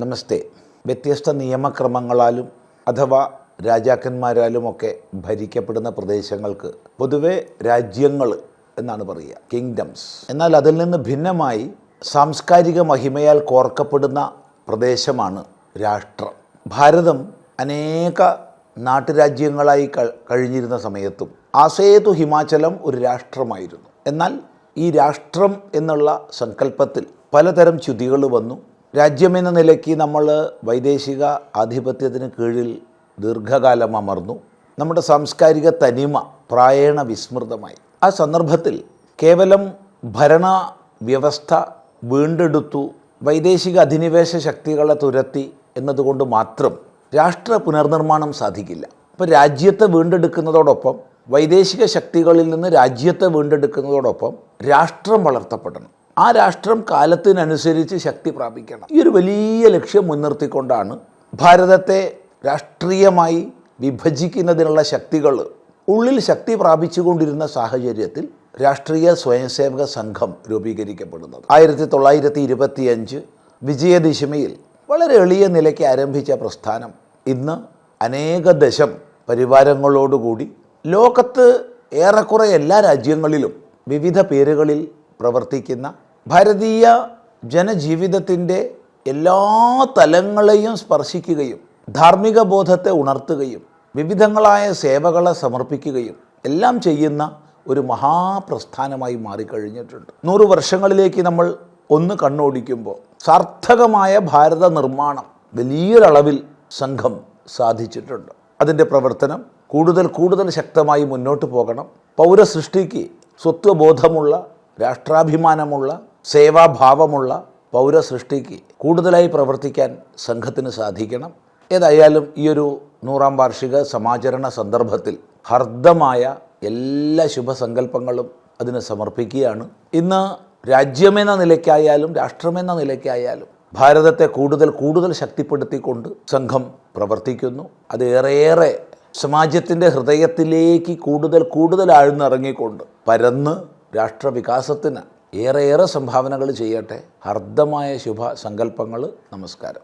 നമസ്തേ. വ്യത്യസ്ത നിയമക്രമങ്ങളാലും അഥവാ രാജാക്കന്മാരാലുമൊക്കെ ഭരിക്കപ്പെടുന്ന പ്രദേശങ്ങൾക്ക് പൊതുവെ രാജ്യങ്ങൾ എന്നാണ് പറയുക. കിങ്ഡംസ് എന്നാൽ അതിൽ നിന്ന് ഭിന്നമായി സാംസ്കാരിക മഹിമയാൽ കോർക്കപ്പെടുന്ന പ്രദേശമാണ് രാഷ്ട്രം. ഭാരതം അനേക നാട്ടുരാജ്യങ്ങളായി കഴിഞ്ഞിരുന്ന സമയത്തും ആസേതു ഹിമാചലം ഒരു രാഷ്ട്രമായിരുന്നു. എന്നാൽ ഈ രാഷ്ട്രം എന്നുള്ള സങ്കല്പത്തിൽ പലതരം ച്യുതികൾ വന്നു. രാജ്യമെന്ന നിലയ്ക്ക് നമ്മൾ വൈദേശിക ആധിപത്യത്തിന് കീഴിൽ ദീർഘകാലം അമർന്നു. നമ്മുടെ സാംസ്കാരിക തനിമ പ്രായേണ വിസ്മൃതമായി. ആ സന്ദർഭത്തിൽ കേവലം ഭരണ വ്യവസ്ഥ വീണ്ടെടുത്തു. വൈദേശിക അധിനിവേശ ശക്തികളെ തുരത്തി എന്നതുകൊണ്ട് മാത്രം രാഷ്ട്ര പുനർനിർമ്മാണം സാധിക്കില്ല. അപ്പോൾ രാജ്യത്തെ വീണ്ടെടുക്കുന്നതോടൊപ്പം വൈദേശിക ശക്തികളിൽ നിന്ന് രാജ്യത്തെ വീണ്ടെടുക്കുന്നതോടൊപ്പം രാഷ്ട്രം വളർത്തപ്പെടണം. ആ രാഷ്ട്രം കാലത്തിനനുസരിച്ച് ശക്തി പ്രാപിക്കണം. ഈ ഒരു വലിയ ലക്ഷ്യം മുൻനിർത്തിക്കൊണ്ടാണ് ഭാരതത്തെ രാഷ്ട്രീയമായി വിഭജിക്കുന്നതിനുള്ള ശക്തികൾ ഉള്ളിൽ ശക്തി പ്രാപിച്ചുകൊണ്ടിരുന്ന സാഹചര്യത്തിൽ രാഷ്ട്രീയ സ്വയംസേവക സംഘം രൂപീകരിക്കപ്പെടുന്നത്. ആയിരത്തി തൊള്ളായിരത്തി ഇരുപത്തിയഞ്ച് വിജയദശമിയിൽ വളരെ എളിയ നിലയ്ക്ക് ആരംഭിച്ച പ്രസ്ഥാനം ഇന്ന് അനേക ദശം പരിവാരങ്ങളോടുകൂടി ലോകത്ത് ഏറെക്കുറെ എല്ലാ രാജ്യങ്ങളിലും വിവിധ പേരുകളിൽ പ്രവർത്തിക്കുന്ന ഭാരതീയ ജനജീവിതത്തിന്റെ എല്ലാ തലങ്ങളെയും സ്പർശിക്കുകയും ധാർമ്മിക ബോധത്തെ ഉണർത്തുകയും വിവിധങ്ങളായ സേവകളെ സമർപ്പിക്കുകയും എല്ലാം ചെയ്യുന്ന ഒരു മഹാപ്രസ്ഥാനമായി മാറിക്കഴിഞ്ഞിട്ടുണ്ട്. നൂറ് വർഷങ്ങളിലേക്ക് നമ്മൾ ഒന്ന് കണ്ണോടിക്കുമ്പോൾ സാർത്ഥകമായ ഭാരത നിർമ്മാണം വലിയൊരളവിൽ സംഘം സാധിച്ചിട്ടുണ്ട്. അതിന്റെ പ്രവർത്തനം കൂടുതൽ കൂടുതൽ ശക്തമായി മുന്നോട്ട് പോകണം. പൗരസൃഷ്ടിക്ക് സ്വത്വബോധമുള്ള രാഷ്ട്രാഭിമാനമുള്ള സേവാഭാവമുള്ള പൗരസൃഷ്ടിക്ക് കൂടുതലായി പ്രവർത്തിക്കാൻ സംഘത്തിന് സാധിക്കണം. ഏതായാലും ഈ ഒരു നൂറാം വാർഷിക സമാചരണ സന്ദർഭത്തിൽ ഹർദ്ദമായ എല്ലാ ശുഭസങ്കല്പങ്ങളും അതിന് സമർപ്പിക്കുകയാണ്. ഇന്ന് രാജ്യമെന്ന നിലയ്ക്കായാലും രാഷ്ട്രമെന്ന നിലയ്ക്കായാലും ഭാരതത്തെ കൂടുതൽ കൂടുതൽ ശക്തിപ്പെടുത്തിക്കൊണ്ട് സംഘം പ്രവർത്തിക്കുന്നു. അത് ഏറെയേറെ സമാജത്തിന്റെ ഹൃദയത്തിലേക്ക് കൂടുതൽ കൂടുതൽ ആഴ്ന്നിറങ്ങിക്കൊണ്ട് പരന്ന് രാഷ്ട്രവികാസത്തിന് ഏറെയേറെ സംഭാവനകൾ ചെയ്യട്ടെ. ഹർദ്ദമായ ശുഭ സങ്കല്പങ്ങൾ നമസ്കാരം.